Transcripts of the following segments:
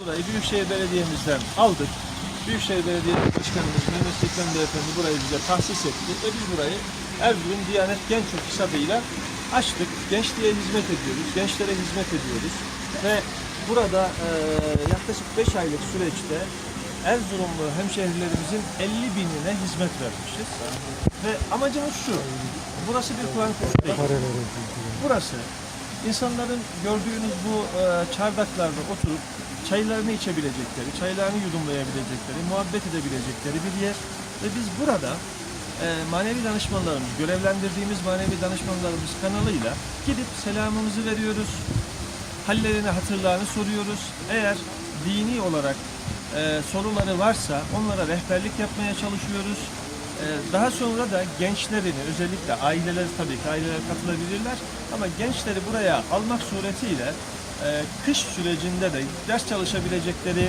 Burayı Büyükşehir Belediye'mizden aldık. Büyükşehir Belediye Başkanımız Mehmet Sekmen Beyefendi burayı bize tahsis etti ve biz burayı Erzurum Diyanet Genç Ofisi adıyla açtık. Gençliğe hizmet ediyoruz, gençlere hizmet ediyoruz ve burada e, yaklaşık 5 aylık süreçte Erzurumlu hemşehrilerimizin 50 binine hizmet vermişiz. Ve amacımız şu, burası bir Kur'an kursu. Burası insanların gördüğünüz bu e, çardaklarda oturup çaylarını içebilecekleri, çaylarını yudumlayabilecekleri, muhabbet edebilecekleri bir yer. Ve biz burada e, manevi danışmanlarımız, görevlendirdiğimiz manevi danışmanlarımız kanalıyla gidip selamımızı veriyoruz. Hallerini, hatırlarını soruyoruz. Eğer dini olarak e, soruları varsa onlara rehberlik yapmaya çalışıyoruz. Ee, Daha sonra da gençlerini özellikle aileler tabii ki aileler katılabilirler ama gençleri buraya almak suretiyle e, kış sürecinde de ders çalışabilecekleri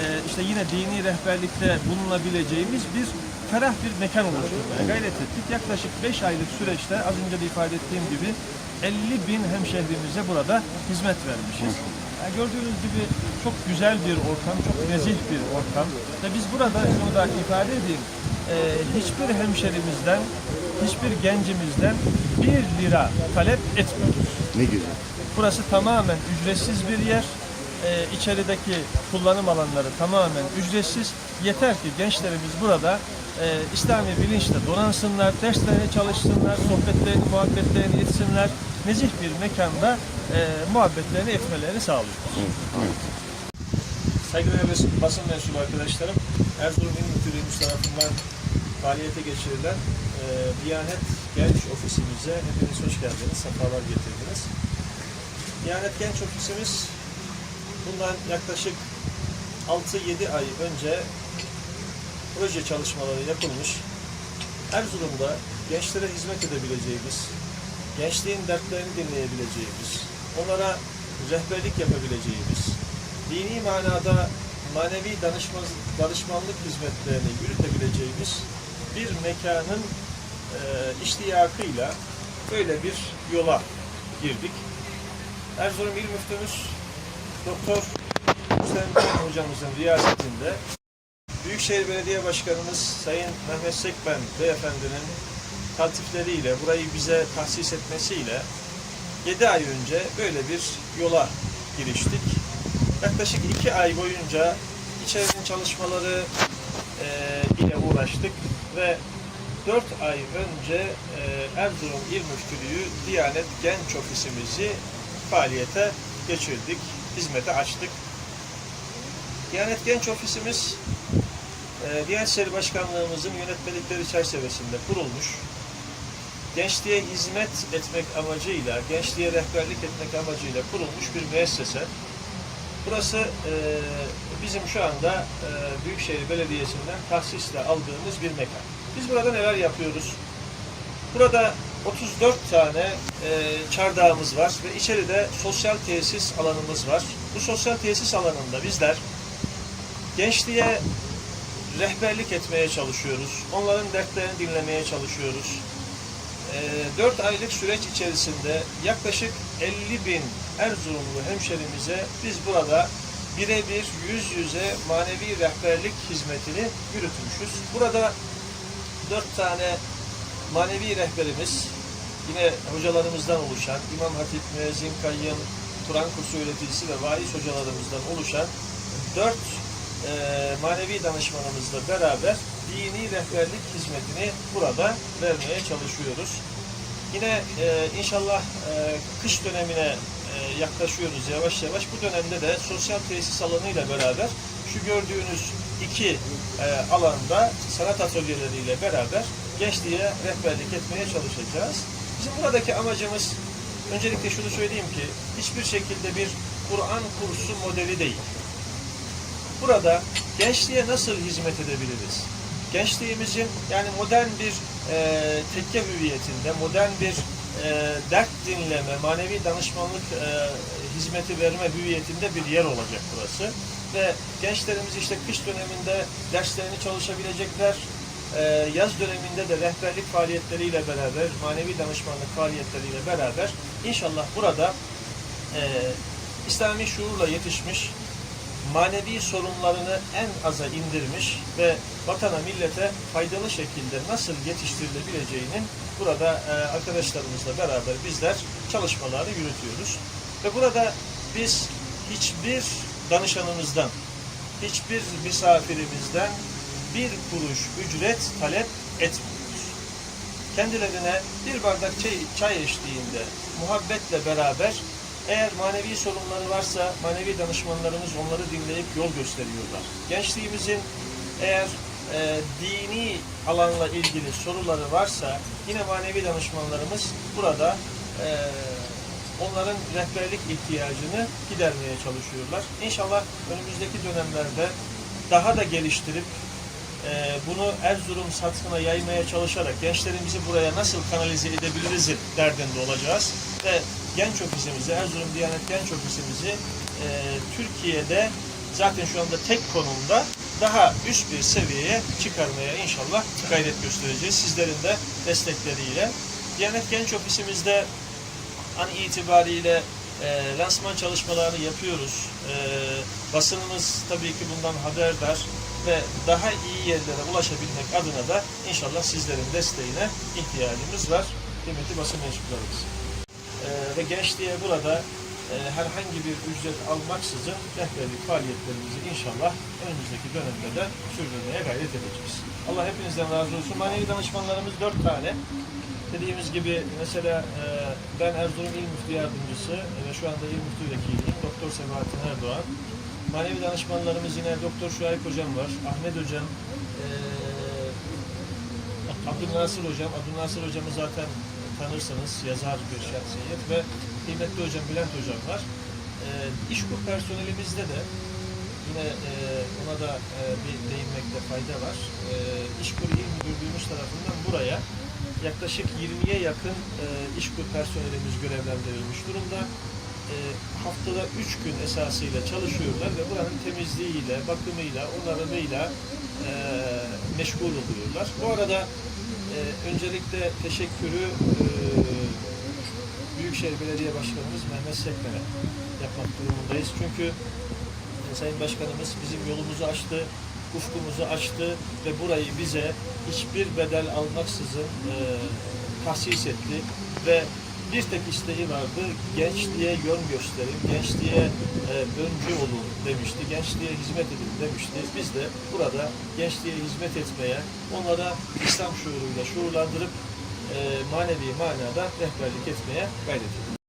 e, işte yine dini rehberlikte bulunabileceğimiz bir ferah bir mekan oluşturmaya gayret ettik. Yaklaşık 5 aylık süreçte az önce de ifade ettiğim gibi 50 bin hemşehrimize burada hizmet vermişiz. Yani gördüğünüz gibi çok güzel bir ortam, çok nezih bir ortam ve biz burada şunu da ifade edeyim e, hiçbir hemşerimizden, hiçbir gencimizden bir lira talep etmiyoruz. Ne güzel. Burası tamamen ücretsiz bir yer. E, içerideki kullanım alanları tamamen ücretsiz. Yeter ki gençlerimiz burada e, İslami bilinçle donansınlar, derslerini çalışsınlar, sohbetlerini, muhabbetlerini etsinler. Nezih bir mekanda e, muhabbetlerini etmelerini sağlıyoruz. Saygıdeğer bas- basın mensubu arkadaşlarım, Erzurum İl Müftülüğümüz tarafından faaliyete geçirilen e, Diyanet Genç Ofisimize hepiniz hoş geldiniz, sefalar getirdiniz. Diyanet Genç Ofisimiz bundan yaklaşık 6-7 ay önce proje çalışmaları yapılmış. Erzurum'da gençlere hizmet edebileceğimiz, gençliğin dertlerini dinleyebileceğimiz, onlara rehberlik yapabileceğimiz, dini manada manevi danışma, danışmanlık hizmetlerini yürütebileceğimiz bir mekanın e, iştiyakıyla böyle bir yola girdik. Erzurum İl Müftümüz Doktor Hüseyin hocamızın riyasetinde Büyükşehir Belediye Başkanımız Sayın Mehmet Sekben Beyefendinin taltifleriyle burayı bize tahsis etmesiyle 7 ay önce böyle bir yola giriştik. Yaklaşık 2 ay boyunca içerinin çalışmaları e, ile uğraştık ve 4 ay önce e, Erzurum İl Müftülüğü Diyanet Genç Ofisimizi faaliyete geçirdik, hizmete açtık. Diyanet Genç Ofisimiz e, Diyanet İşleri Başkanlığımızın yönetmelikleri çerçevesinde kurulmuş. Gençliğe hizmet etmek amacıyla, gençliğe rehberlik etmek amacıyla kurulmuş bir müessese. Burası e, bizim şu anda e, Büyükşehir Belediyesi'nden tahsisle aldığımız bir mekan. Biz burada neler yapıyoruz? Burada 34 tane e, çardağımız var ve içeride sosyal tesis alanımız var. Bu sosyal tesis alanında bizler gençliğe rehberlik etmeye çalışıyoruz. Onların dertlerini dinlemeye çalışıyoruz. 4 aylık süreç içerisinde yaklaşık 50 bin Erzurumlu hemşerimize biz burada birebir yüz yüze manevi rehberlik hizmetini yürütmüşüz. Burada 4 tane manevi rehberimiz yine hocalarımızdan oluşan İmam Hatip, Müezzin Kayyım, Kur'an kursu öğreticisi ve vaiz hocalarımızdan oluşan 4 manevi danışmanımızla beraber dini rehberlik hizmetini burada vermeye çalışıyoruz. Yine e, inşallah e, kış dönemine e, yaklaşıyoruz yavaş yavaş. Bu dönemde de sosyal tesis alanıyla beraber şu gördüğünüz iki e, alanda sanat atölyeleriyle beraber gençliğe rehberlik etmeye çalışacağız. Bizim buradaki amacımız öncelikle şunu söyleyeyim ki hiçbir şekilde bir Kur'an kursu modeli değil. Burada gençliğe nasıl hizmet edebiliriz? Gençliğimizin yani modern bir e, tekke hüviyetinde, modern bir e, dert dinleme, manevi danışmanlık e, hizmeti verme hüviyetinde bir yer olacak burası. Ve gençlerimiz işte kış döneminde derslerini çalışabilecekler, yaz döneminde de rehberlik faaliyetleriyle beraber, manevi danışmanlık faaliyetleriyle beraber inşallah burada e, İslami şuurla yetişmiş, manevi sorunlarını en aza indirmiş ve vatana millete faydalı şekilde nasıl yetiştirilebileceğinin burada e, arkadaşlarımızla beraber bizler çalışmalarını yürütüyoruz. Ve burada biz hiçbir danışanımızdan, hiçbir misafirimizden bir kuruş ücret talep etmiyoruz. Kendilerine bir bardak çay, çay eşliğinde muhabbetle beraber eğer manevi sorunları varsa manevi danışmanlarımız onları dinleyip yol gösteriyorlar. Gençliğimizin eğer e, dini alanla ilgili soruları varsa yine manevi danışmanlarımız burada e, onların rehberlik ihtiyacını gidermeye çalışıyorlar. İnşallah önümüzdeki dönemlerde daha da geliştirip e, bunu Erzurum satına yaymaya çalışarak gençlerimizi buraya nasıl kanalize edebiliriz derdinde olacağız. Ve genç ofisimizi, Erzurum Diyanet Genç Ofisimizi e, Türkiye'de zaten şu anda tek konumda daha üst bir seviyeye çıkarmaya inşallah gayret göstereceğiz. Sizlerin de destekleriyle. Diyanet Genç Ofisimizde an itibariyle e, lansman çalışmalarını yapıyoruz. E, basınımız tabii ki bundan haberdar ve daha iyi yerlere ulaşabilmek adına da inşallah sizlerin desteğine ihtiyacımız var. Kıymetli basın mensuplarımız. E, ve gençliğe burada e, herhangi bir ücret almaksızın rehberlik faaliyetlerimizi inşallah önümüzdeki dönemde de sürdürmeye gayret edeceğiz. Allah hepinizden razı olsun. Manevi danışmanlarımız dört tane. Dediğimiz gibi mesela e, ben Erzurum İl Müftü Yardımcısı ve şu anda İl Müftü Vekiliyim. Doktor Sebahattin Erdoğan. Manevi danışmanlarımız yine Doktor Şuayb Hocam var. Ahmet Hocam, e, Abdülnasır Hocam. Abdülnasır Hocam'ı zaten tanırsanız yazar bir şahsiyet ve kıymetli hocam Bülent Hocam var. E, İşkur personelimizde de yine e, ona da e, bir değinmekte fayda var. E, İşkur İl Müdürlüğümüz tarafından buraya yaklaşık 20'ye yakın e, İşkur personelimiz görevlendirilmiş durumda. E, haftada 3 gün esasıyla çalışıyorlar ve buranın temizliğiyle, bakımıyla, onarımıyla e, meşgul oluyorlar. Bu arada e, öncelikle teşekkürü e, Büyükşehir Belediye Başkanımız Mehmet Sekmen'e yapmak durumundayız. Çünkü e, Sayın Başkanımız bizim yolumuzu açtı, ufkumuzu açtı ve burayı bize hiçbir bedel almaksızın e, tahsis etti ve bir tek isteği vardı, gençliğe yön gösterin, gençliğe e, öncü olun demişti, gençliğe hizmet edin demişti. Biz de burada gençliğe hizmet etmeye, onlara İslam şuuruyla şuurlandırıp e, manevi manada rehberlik etmeye gayret ediyoruz.